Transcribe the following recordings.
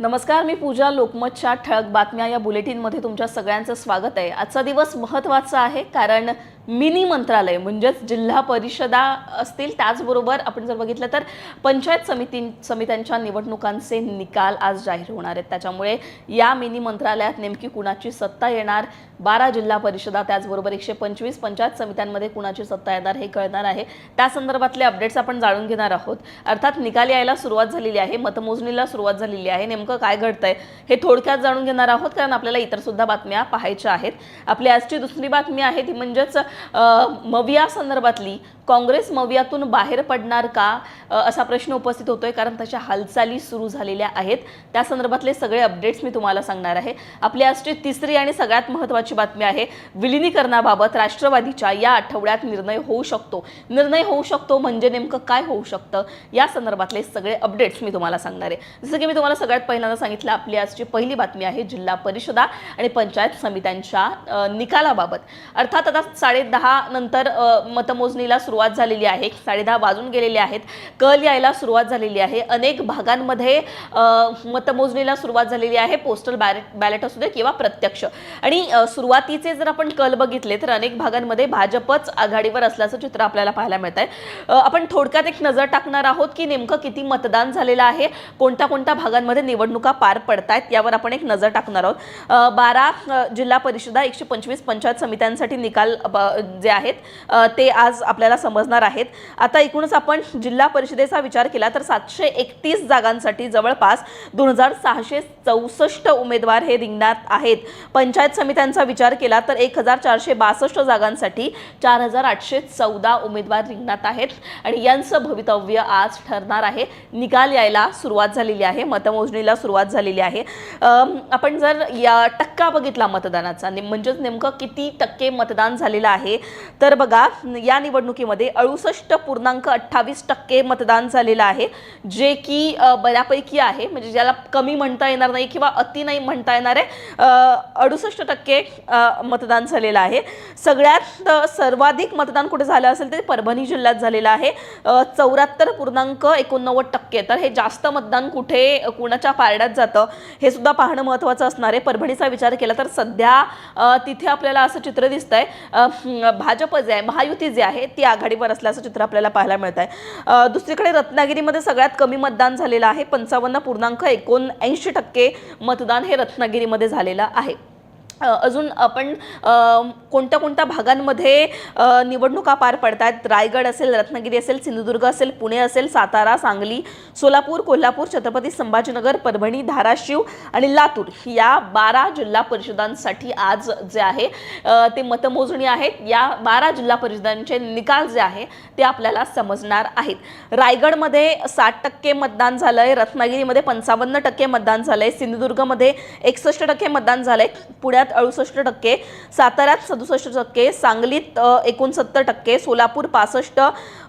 नमस्कार मी पूजा लोकमतच्या ठळक बातम्या या बुलेटिनमध्ये तुमच्या सगळ्यांचं स्वागत आहे. आजचा दिवस महत्त्वाचा आहे कारण मिनी मंत्रालय म्हणजेच जिल्हा परिषदा असतील त्याचबरोबर आपण जर बघितलं तर पंचायत समिती समित्यांच्या निवडणुकांचे निकाल आज जाहीर होणार आहेत. त्याच्यामुळे या मिनी मंत्रालयात नेमकी कुणाची सत्ता येणार? बारा जिल्हा परिषदा त्याचबरोबर एकशे पंचवीस पंचायत समित्यांमध्ये कुणाची सत्ता येणार हे कळणार आहे. त्या संदर्भातले अपडेट्स आपण जाणून घेणार आहोत. अर्थात निकाल यायला सुरुवात झालेली आहे मतमोजणीला सुरुवात झालेली आहे. नेमकं काय घडतंय हे थोडक्यात जाणून घेणार आहोत कारण आपल्याला इतर सुद्धा बातम्या पाहायच्या आहेत. आपली आजची दुसरी बातमी आहे ती म्हणजेच मविया संदर्भातली काँग्रेस मवियातून बाहेर पडणार का असा प्रश्न उपस्थित होतोय कारण तशा हालचाली सुरू झालेल्या आहेत. त्या संदर्भातले सगळे अपडेट्स मी तुम्हाला सांगणार आहे. आपली आजची तिसरी आणि सगळ्यात महत्त्वाची बातमी आहे विलिनीकरणाबाबत राष्ट्रवादीच्या या आठवड्यात निर्णय होऊ शकतो. निर्णय होऊ शकतो म्हणजे नेमकं काय होऊ शकतं या संदर्भातले सगळे अपडेट्स मी तुम्हाला सांगणार आहे. जसं की मी तुम्हाला सगळ्यात पहिल्यांदा सांगितलं आपली आजची पहिली बातमी आहे जिल्हा परिषदा आणि पंचायत समित्यांच्या निकालाबाबत. अर्थात आता साडे दहा नंतर मतमोजणीला सुरुवात सुरुवात झालेली आहे. साडे दहा वाजून गेलेले आहेत. कल यायला सुरुवात झालेली आहे. अनेक भागांमध्ये मतमोजणीला सुरुवात झालेली आहे. पोस्टल बॅलेट बॅलेट असू दे किंवा प्रत्यक्ष. आणि सुरुवातीचे जर आपण कल बघितले तर अनेक भागांमध्ये भाजपच आघाडीवर असल्याचं चित्र आपल्याला पाहायला मिळत आहे आपण थोडक्यात एक नजर टाकणार आहोत की नेमकं किती मतदान झालेलं आहे. कोणत्या कोणत्या भागांमध्ये निवडणुका पार पडतायत यावर आपण एक नजर टाकणार आहोत. बारा जिल्हा परिषदा एकशे पंचवीस पंचायत समित्यांसाठी निकाल जे आहेत ते आज आपल्याला समजणार आहेत. आता एकूणच आपण जिल्हा परिषदेचा विचार केला तर सातशे एकतीस जागांसाठी जवळपास दोन हजार सहाशे चौसष्ट उमेदवार हे रिंगणात आहेत. पंचायत समित्यांचा विचार केला तर एक हजार चारशे बासष्ट जागांसाठी चार हजार आठशे चौदा उमेदवार रिंगणात आहेत. आणि यांचं भवितव्य आज ठरणार आहे. निकाल यायला सुरुवात झालेली आहे. मतमोजणीला सुरुवात झालेली आहे. आपण जर या टक्का बघितला मतदानाचा म्हणजेच नेमकं किती टक्के मतदान झालेलं आहे तर बघा या निवडणुकीमध्ये मध्ये अडुसष्ट पूर्णांक अठ्ठावीस टक्के मतदान झालेलं आहे जे की बऱ्यापैकी आहे. म्हणजे ज्याला कमी म्हणता येणार नाही किंवा अति नाही म्हणता येणार आहे अडुसष्ट टक्के मतदान झालेलं आहे. सगळ्यात सर्वाधिक मतदान कुठे झालं असेल ते परभणी जिल्ह्यात झालेलं आहे. चौऱ्याहत्तर पूर्णांक एकोणनव्वद टक्के. तर हे जास्त मतदान कुठे कुणाच्या पारड्यात जातं हे सुद्धा पाहणं महत्त्वाचं असणार आहे. परभणीचा विचार केला तर सध्या तिथे आपल्याला असं चित्र दिसतंय आहे भाजप जे आहे महायुती जे आहे ती आघाडीवर असल्याचं चित्र आपल्याला पाहायला मिळत आहे दुसरीकडे रत्नागिरीमध्ये सगळ्यात कमी मतदान झालेलं आहे. पंचावन्न पूर्णांक एकोणऐंशी टक्के मतदान हे रत्नागिरीमध्ये झालेलं आहे. अजून आपण कोणत्या कोणत्या भागांमध्ये निवडणुका पार पडतात? रायगड असेल रत्नागिरी असेल सिंधुदुर्ग असेल पुणे असेल सातारा सांगली सोलापूर कोल्हापूर छत्रपती संभाजीनगर परभणी धाराशिव आणि लातूर या बारा जिल्हा परिषदांसाठी आज जे आहे ते मतमोजणी आहेत. या बारा जिल्हा परिषदांचे निकाल जे आहे ते आपल्याला समजणार आहेत. रायगडमध्ये साठ टक्के मतदान आहे रत्नागिरीमध्ये पंचावन्न टक्के मतदान आहे सिंधुदुर्गमध्ये एकसष्ट टक्के मतदान आहे पुण्यात अडुसष्ट टक्के साताऱ्यात सदुसष्ट टक्के सांगलीत एकोणसत्तर टक्के सोलापूर पासष्ट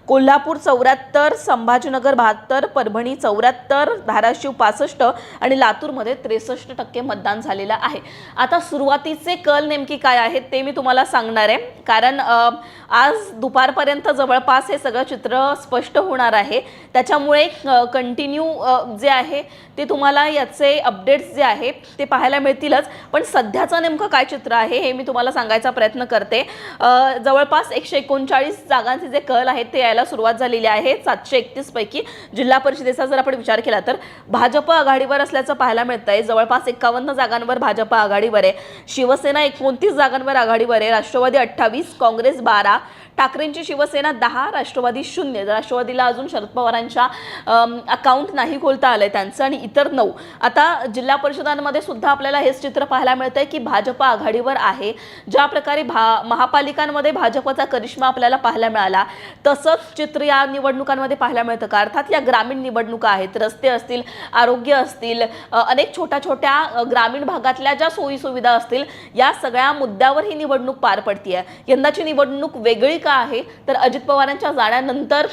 कोल्हापूर चौऱ्याहत्तर संभाजीनगर बहात्तर परभणी चौऱ्याहत्तर धाराशिव पासष्ट आणि लातूरमध्ये त्रेसष्ट टक्के मतदान झालेलं आहे. आता सुरुवातीचे कल नेमकी काय आहेत ते मी तुम्हाला सांगणार आहे. कारण आज दुपारपर्यंत जवळपास हे सगळं चित्र स्पष्ट होणार आहे. त्याच्यामुळे कंटिन्यू जे आहे ते तुम्हाला याचे अपडेट्स जे आहे ते पाहायला मिळतीलच. पण सध्याचं नेमकं काय चित्र आहे हे मी तुम्हाला सांगायचा प्रयत्न करते. जवळपास एकशे एकोणचाळीस जागांचे जे कल आहेत ते यायला सुरुवात झालेली आहे. सातशे एकतीस पैकी जिल्हा परिषदेचा जर आपण विचार केला तर भाजप आघाडीवर असल्याचं पाहायला मिळत आहे जवळपास एकावन्न जागांवर भाजप आघाडीवर आहे. शिवसेना एकोणतीस जागांवर आघाडीवर आहे. राष्ट्रवादी अठ्ठावीस काँग्रेस बारा ठाकरेंची शिवसेना दहा राष्ट्रवादी शून्य. राष्ट्रवादीला अजून शरद पवारांच्या अकाउंट नाही खोलता आलंय त्यांचं आणि इतर नऊ. आता जिल्हा परिषदांमध्ये सुद्धा आपल्याला हेच चित्र पाहायला मिळतंय की भाजप आघाडीवर आहे. ज्या प्रकारे भा महापालिकांमध्ये भाजपचा करिश्मा आपल्याला पाहायला मिळाला तसंच चित्र या निवडणुकांमध्ये पाहायला मिळतं का? अर्थात या ग्रामीण निवडणुका आहेत. रस्ते असतील आरोग्य असतील अनेक छोट्या छोट्या ग्रामीण भागातल्या ज्या सोयी सुविधा असतील या सगळ्या मुद्द्यावर ही निवडणूक पार पडतीये. यंदाची निवडणूक वेगळी का का आहे. तर अजित पवारांच्या जाण्यानंतर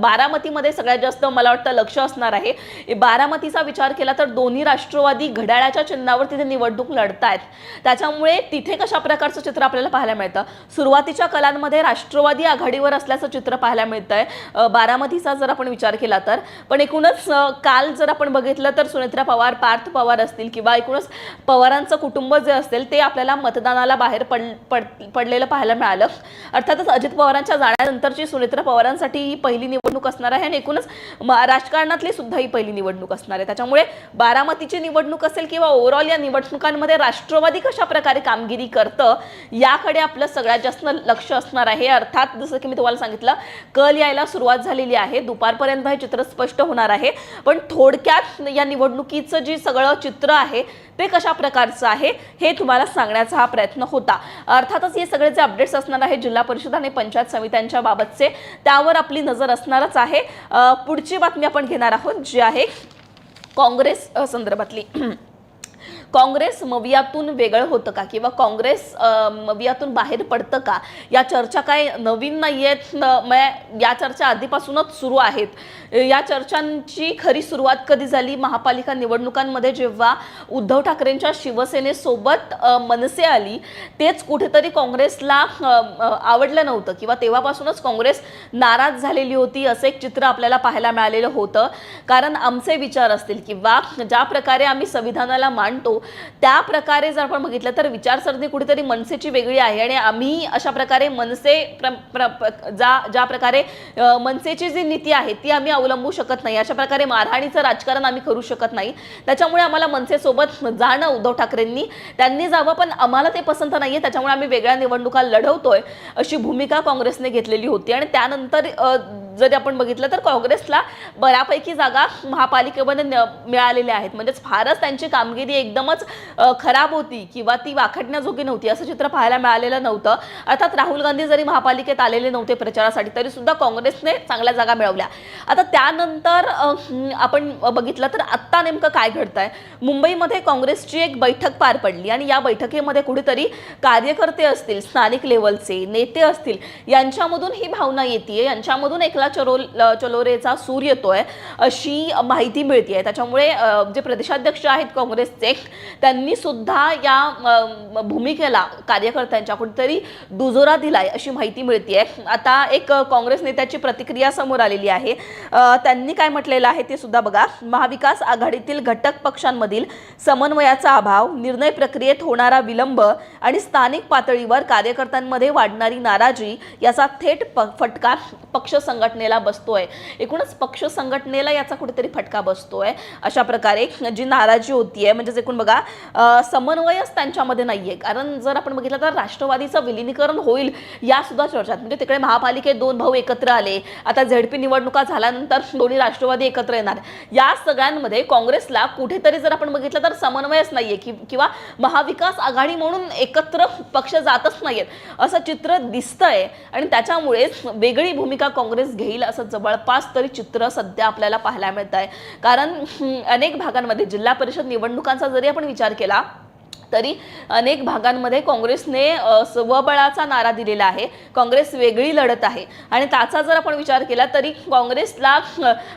बारामतीमध्ये सगळ्यात जास्त मला वाटतं लक्ष असणार आहे. बारामतीचा विचार केला तर दोन्ही राष्ट्रवादी घड्याळाच्या चिन्हावर तिथे निवडणूक लढतायत. त्याच्यामुळे तिथे कशा प्रकारचं चित्र आपल्याला पाहायला मिळतं? सुरुवातीच्या कलांमध्ये राष्ट्रवादी आघाडीवर असल्याचं चित्र पाहायला मिळतंय. आहे बारामतीचा जर आपण विचार केला तर पण एकूणच काल जर आपण बघितलं तर सुनेत्रा पवार पार्थ पवार असतील किंवा एकूणच पवारांचं कुटुंब जे असेल ते आपल्याला मतदानाला बाहेर पड पड पडलेलं पाहायला मिळालं. अर्थातच अजित पवारांच्या जाण्यानंतरची सुनेत्रा पवारांसाठी ही पहिली निवडणूक असणार आहे आणि एकूणच राजकारणातली सुद्धा ही पहिली निवडणूक असणार आहे. त्याच्यामुळे बारामतीची निवडणूक असेल किंवा ओव्हरऑल या निवडणुकांमध्ये राष्ट्रवादी कशा प्रकारे कामगिरी करतं याकडे आपलं सगळ्यात जास्त लक्ष असणार आहे. अर्थात जसं की मी तुम्हाला सांगितलं कल यायला सुरुवात झालेली आहे. दुपारपर्यंत हे चित्र स्पष्ट होणार आहे. पण थोडक्यात या निवडणुकीचं जे सगळं चित्र आहे ते कशा प्रकारचं आहे हे तुम्हाला सांगण्याचा हा प्रयत्न होता. अर्थातच हे सगळे जे अपडेट्स असणार आहे जिल्हा परिषद आणि पंचायत समित्यांच्या बाबतचे त्यावर आपली नजर असणारच आहे. पुढची बातमी आपण घेणार आहोत जी आहे काँग्रेस संदर्भातली. काँग्रेस मवियातून वेगळं होतं का? किंवा काँग्रेस मवियातून बाहेर पडतं का? या चर्चा काय नवीन नाही आहेत न- या चर्चा आधीपासूनच सुरू आहेत. या चर्चांची खरी सुरुवात कधी झाली? महापालिका निवडणुकांमध्ये जेव्हा उद्धव ठाकरेंच्या शिवसेनेसोबत मनसे आली तेच कुठेतरी काँग्रेसला आवडलं नव्हतं. किंवा तेव्हापासूनच काँग्रेस नाराज झालेली होती असं एक चित्र आपल्याला पाहायला मिळालेलं होतं. कारण आमचे विचार असतील किंवा ज्या प्रकारे आम्ही संविधानाला मांडतो त्या प्रकारे जर आपण बघितलं तर विचारसरणी कुठेतरी मनसेची वेगळी आहे आणि आम्ही अशा प्रकारे मनसे प्र, प्र, प्र- ज्या ज्या प्रकारे मनसेची जी नीती आहे ती आम्ही अवलंबू शकत नाही. अशा प्रकारे मारहाणीचं राजकारण आम्ही करू शकत नाही. त्याच्यामुळे आम्हाला मनसेसोबत जाणं उद्धव ठाकरेंनी. त्यांनी जावं पण आम्हाला ते पसंत नाही आहे त्याच्यामुळे आम्ही वेगळ्या निवडणुका लढवतोय अशी भूमिका काँग्रेसने घेतलेली होती. आणि त्यानंतर जरी आपण बघितलं तर काँग्रेसला बऱ्यापैकी जागा महापालिकेमध्ये न- मिळालेल्या आहेत. म्हणजेच फारच त्यांची कामगिरी एकदमच खराब होती किंवा ती वाखडण्याजोगी नव्हती. असं चित्र पाहायला मिळालेलं नव्हतं. अर्थात राहुल गांधी जरी महापालिकेत आलेले नव्हते प्रचारासाठी तरी सुद्धा काँग्रेसने चांगल्या जागा मिळवल्या. आता त्यानंतर आपण बघितलं तर आत्ता नेमकं काय घडतंय? मुंबईमध्ये काँग्रेसची एक बैठक पार पडली आणि या बैठकीमध्ये कुठेतरी कार्यकर्ते असतील स्थानिक लेवलचे नेते असतील यांच्यामधून ही भावना येते यांच्यामधून एकला चरो चलोरेचा सूर येतोय अशी माहिती मिळते त्याच्यामुळे जे प्रदेशाध्यक्ष आहेत काँग्रेसचे त्यांनी सुद्धा या भूमिकेला कार्यकर्त्यांच्या कुठेतरी दुजोरा दिलाय अशी माहिती मिळते आता एक काँग्रेस नेत्याची प्रतिक्रिया समोर आलेली आहे. त्यांनी काय म्हटलेलं आहे ते सुद्धा बघा. महाविकास आघाडीतील घटक पक्षांमधील समन्वयाचा अभाव निर्णय प्रक्रियेत होणारा विलंब आणि स्थानिक पातळीवर कार्यकर्त्यांमध्ये वाढणारी नाराजी याचा थेट फटका पक्ष संघटनेला बसतोय. एकूणच पक्ष संघटनेला याचा कुठेतरी फटका बसतोय. अशा प्रकारे जी नाराजी होतीये म्हणजेच एकूण बघा समन्वयच त्यांच्यामध्ये नाहीये. कारण जर आपण बघितलं तर राष्ट्रवादीचं विलिनीकरण होईल या सुद्धा चर्चा म्हणजे तिकडे महापालिकेत दोन भाऊ एकत्र आले. आता झेडपी निवडणुका झाल्यानंतर दोन्ही राष्ट्रवादी एकत्र येणार. या सगळ्यांमध्ये काँग्रेसला कुठेतरी जर आपण बघितलं तर समन्वयच नाहीये की किंवा महाविकास आघाडी म्हणून एकत्र पक्ष जातच नाहीयेत. असं चित्र दिसतंय. आणि त्याच्यामुळेच वेगळी भूमिका काँग्रेस घेईल असं जवळपास तरी चित्र सध्या आपल्याला पाहायला मिळत आहे कारण अनेक भागांमध्ये जिल्हा परिषद निवडणुकांचा जरी आपण विचार केला तरी अनेक भागांमध्ये काँग्रेसने स्वबळाचा नारा दिलेला आहे. काँग्रेस वेगळी लढत आहे. आणि त्याचा जर आपण विचार केला तरी काँग्रेसला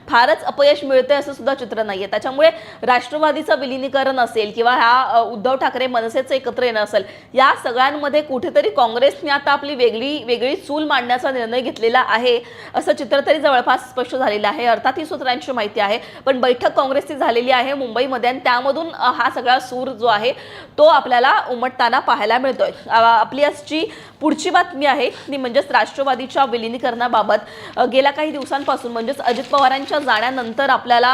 फारच अपयश मिळतंय असं सुद्धा चित्र नाहीये. त्याच्यामुळे राष्ट्रवादीचं विलिनीकरण असेल किंवा ह्या उद्धव ठाकरे मनसेचं एकत्र येणं असेल या सगळ्यांमध्ये कुठेतरी काँग्रेसने आता आपली वेगळी वेगळी चूल मांडण्याचा निर्णय घेतलेला आहे असं चित्र तरी जवळपास स्पष्ट झालेलं आहे. अर्थात ही सूत्रांची माहिती आहे. पण बैठक काँग्रेसची झालेली आहे मुंबईमध्ये आणि त्यामधून हा सगळा सूर जो आहे तो तो आपल्याला उमटताना पाहायला मिळतोय. आपली आजची पुढची बातमी आहे ती म्हणजेच राष्ट्रवादीच्या विलिनीकरणाबाबत. गेल्या काही दिवसांपासून म्हणजेच अजित पवारांच्या जाण्यानंतर आपल्याला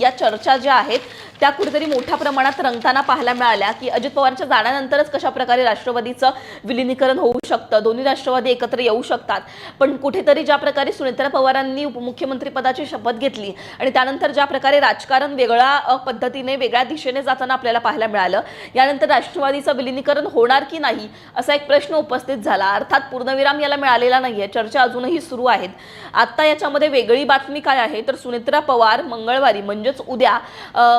या चर्चा ज्या आहेत त्या कुठेतरी मोठ्या प्रमाणात रंगताना पाहायला मिळाल्या की अजित पवारांच्या जाण्यानंतरच कशा प्रकारे राष्ट्रवादीचं विलिनीकरण होऊ शकतं? दोन्ही राष्ट्रवादी एकत्र येऊ शकतात. पण कुठेतरी ज्या प्रकारे सुनेत्रा पवारांनी उपमुख्यमंत्री पदाची शपथ घेतली आणि त्यानंतर ज्या प्रकारे राजकारण वेगळ्या पद्धतीने वेगळ्या दिशेने जाताना आपल्याला पाहायला मिळालं यानंतर त्यानंतर राष्ट्रवादीचं विलिनीकरण होणार की नाही असा एक प्रश्न उपस्थित झाला. अर्थात पूर्णविराम याला मिळालेला नाहीये. चर्चा अजूनही सुरू आहेत. आता याच्यामध्ये वेगळी बातमी काय आहे? तर सुनेत्रा पवार मंगळवारी म्हणजेच उद्या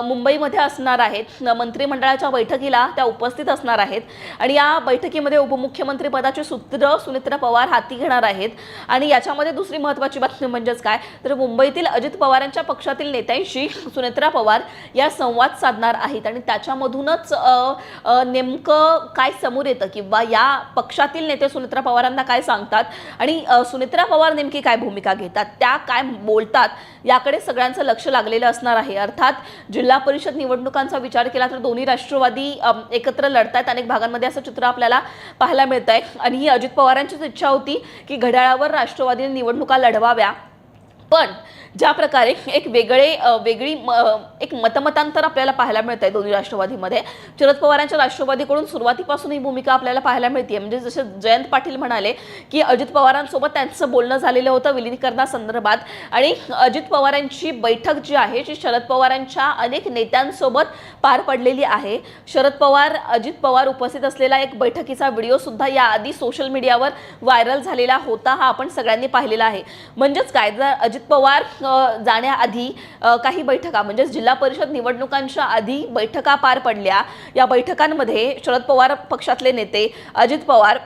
मुंबईमध्ये असणार आहेत. मंत्रिमंडळाच्या बैठकीला त्या उपस्थित असणार आहेत. आणि या बैठकीमध्ये उपमुख्यमंत्री पदाचे सूत्र सुनेत्रा पवार हाती घेणार आहेत. आणि याच्यामध्ये दुसरी महत्त्वाची बातमी म्हणजेच काय? तर मुंबईतील अजित पवारांच्या पक्षातील नेत्यांशी सुनेत्रा पवार या संवाद साधणार आहेत. आणि त्याच्यामधूनच नेमकं काय समोर येतं किंवा या पक्षातील नेते सुनित्रा पवारांना काय सांगतात? आणि सुनित्रा पवार नेमकी काय भूमिका घेतात? त्या काय बोलतात? याकडे सगळ्यांचं लक्ष लागलेलं असणार आहे. अर्थात जिल्हा परिषद निवडणुकांचा विचार केला तर दोन्ही राष्ट्रवादी एकत्र लढतायत. अनेक भागांमध्ये असं चित्र आपल्याला पाहायला मिळत आहे आणि ही अजित पवारांचीच इच्छा होती की घड्याळावर राष्ट्रवादीने निवडणुका लढवाव्या. पण ज्या प्रकारे एक वेगळे वेगळी म- एक मतमतांतर आपल्याला पाहायला मिळत आहे दोन्ही राष्ट्रवादीमध्ये. शरद पवारांच्या राष्ट्रवादीकडून सुरुवातीपासून ही भूमिका आपल्याला पाहायला मिळते म्हणजे जसे जयंत पाटील म्हणाले की अजित पवारांसोबत त्यांचं बोलणं झालेलं होतं विलिनीकरणासंदर्भात आणि अजित पवारांची बैठक जी आहे जी शरद पवारांच्या अनेक नेत्यांसोबत पार पडलेली आहे. शरद पवार अजित पवार उपस्थित असलेला एक बैठकीचा व्हिडिओ सुद्धा याआधी सोशल मीडियावर व्हायरल झालेला होता हा आपण सगळ्यांनी पाहिलेला आहे. म्हणजेच काय जर अजित पवार जाण्याआधी काही बैठका म्हणजेच जिल्हा परिषद निवडणुकांच्या आधी बैठका पार पडल्या. या बैठकांमध्ये शरद पवार पक्षातले नेते अजित पवार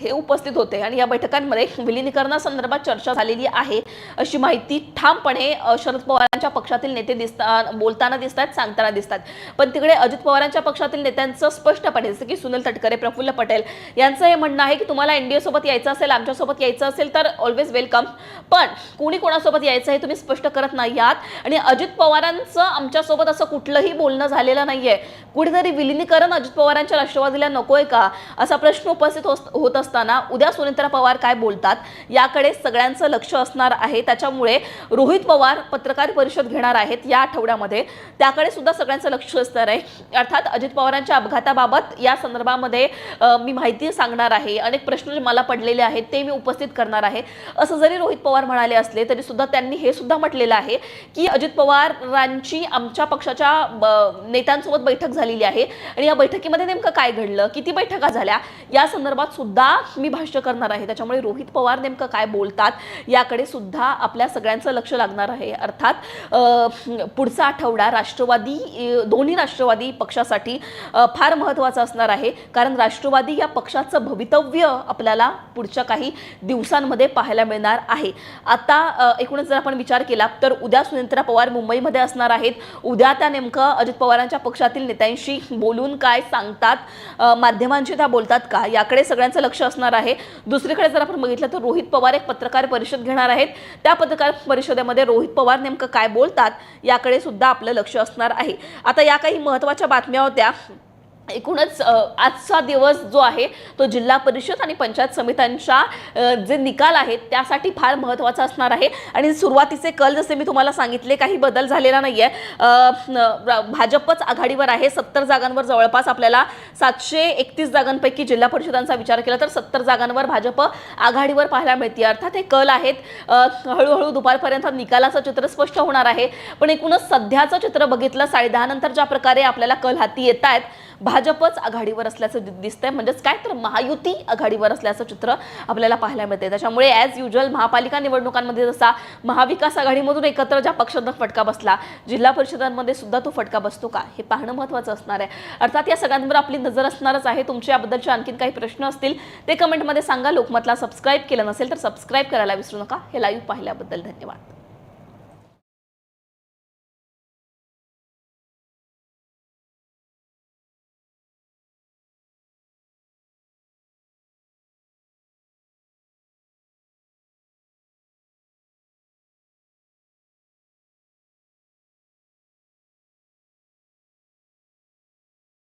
हे उपस्थित होते. आणि या बैठकांमध्ये विलिनीकरणासंदर्भात चर्चा झालेली आहे. अशी माहिती ठामपणे शरद पवारांच्या पक्षातील नेते दिसता बोलताना दिसतात सांगताना दिसतात पण तिकडे अजित पवारांच्या पक्षातील नेत्यांचं स्पष्टपणे जसं की सुनील तटकरे प्रफुल्ल पटेल यांचं हे म्हणणं आहे की तुम्हाला एनडीए सोबत यायचं असेल आमच्यासोबत यायचं असेल तर ऑलवेज वेलकम पण कोणी कोणासोबत यायचं हे तुम्ही स्पष्ट करत नाही आहात. आणि अजित पवारांचं आमच्यासोबत असं कुठलंही बोलणं झालेलं नाहीये. कुठेतरी विलिनीकरण अजित पवारांच्या राष्ट्रवादीला नकोय का? असा प्रश्न उपस्थित होत होत असताना उद्या सुनेत्रा पवार काय बोलतात याकडे सगळ्यांचं लक्ष असणार आहे. त्याच्यामुळे रोहित पवार पत्रकार परिषद घेणार आहेत या आठवड्यामध्ये. त्याकडे सुद्धा सगळ्यांचं लक्ष असणार आहे. अर्थात अजित पवारांच्या अपघाताबाबत या संदर्भामध्ये मी माहिती सांगणार आहे. अनेक प्रश्न जे मला पडलेले आहेत ते मी उपस्थित करणार आहे. असं जरी रोहित पवार म्हणाले असले तरी सुद्धा त्यांनी हे सुद्धा म्हटलेलं आहे की अजित पवारांची आमच्या पक्षाच्या ब- नेत्यांसोबत बैठक झालेली आहे. आणि या बैठकीमध्ये नेमकं काय घडलं? किती बैठका झाल्या? या संदर्भात सुद्धा मी भाष्य करणार आहे. त्याच्यामुळे रोहित पवार नेमकं काय बोलतात याकडे सुद्धा आपल्या सगळ्यांचं लक्ष लागणार आहे. अर्थात पुढचा आठवडा राष्ट्रवादी दोन्ही राष्ट्रवादी पक्षासाठी फार महत्त्वाचा असणार आहे. कारण राष्ट्रवादी या पक्षाचं भवितव्य आपल्याला पुढच्या काही दिवसांमध्ये पाहायला मिळणार आहे. आता एकूणच जर आपण विचार केला तर उद्या सुनेत्रा पवार मुंबईमध्ये असणार आहेत. उद्या त्या नेमकं अजित पवारांच्या पक्षातील नेत्यांशी बोलून काय सांगतात माध्यमांशी त्या बोलतात का? याकडे सगळ्यांचं लक्ष असणार आहे. दुसरीकडे जर आपण बघितलं तर रोहित पवार एक पत्रकार परिषद घेणार आहेत. त्या पत्रकार परिषदेमध्ये रोहित पवार नेमकं काय बोलतात याकडे सुद्धा आपलं लक्ष असणार आहे. आता या काही महत्त्वाच्या बातम्या होत्या. एकूणच आजचा दिवस जो आहे तो जिल्हा परिषद आणि पंचायत समित्यांच्या जे निकाल आहेत त्यासाठी फार महत्त्वाचा असणार आहे. आणि सुरुवातीचे कल जसे मी तुम्हाला सांगितले काही बदल झालेला नाही आहे भाजपच आघाडीवर आहे. सत्तर जागांवर जवळपास आपल्याला सातशे एकतीस जागांपैकी जिल्हा परिषदांचा विचार केला तर सत्तर जागांवर भाजप आघाडीवर पाहायला मिळते अर्थात हे कल आहेत. हळूहळू दुपारपर्यंत निकालाचं चित्र स्पष्ट होणार आहे. पण एकूणच सध्याचं चित्र बघितलं साडेदहा नंतर ज्या प्रकारे आपल्याला कल हाती येत आहेत भाजपच आघाडीवर असल्याचं दि- दिसतंय. म्हणजेच काय तर महायुती आघाडीवर असल्याचं चित्र आपल्याला पाहायला मिळते त्याच्यामुळे ॲज युजल महापालिका निवडणुकांमध्ये जसा महाविकास आघाडीमधून एकत्र ज्या पक्षांना फटका बसला जिल्हा परिषदांमध्ये सुद्धा तो फटका बसतो का? हे पाहणं महत्त्वाचं असणार आहे. अर्थात या सगळ्यांवर आपली नजर असणारच आहे. तुमच्या याबद्दलचे आणखीन काही प्रश्न असतील ते कमेंटमध्ये सांगा. लोकमतला सबस्क्राईब केलं नसेल तर सबस्क्राईब करायला विसरू नका. हे लाईव्ह पाहिल्याबद्दल धन्यवाद.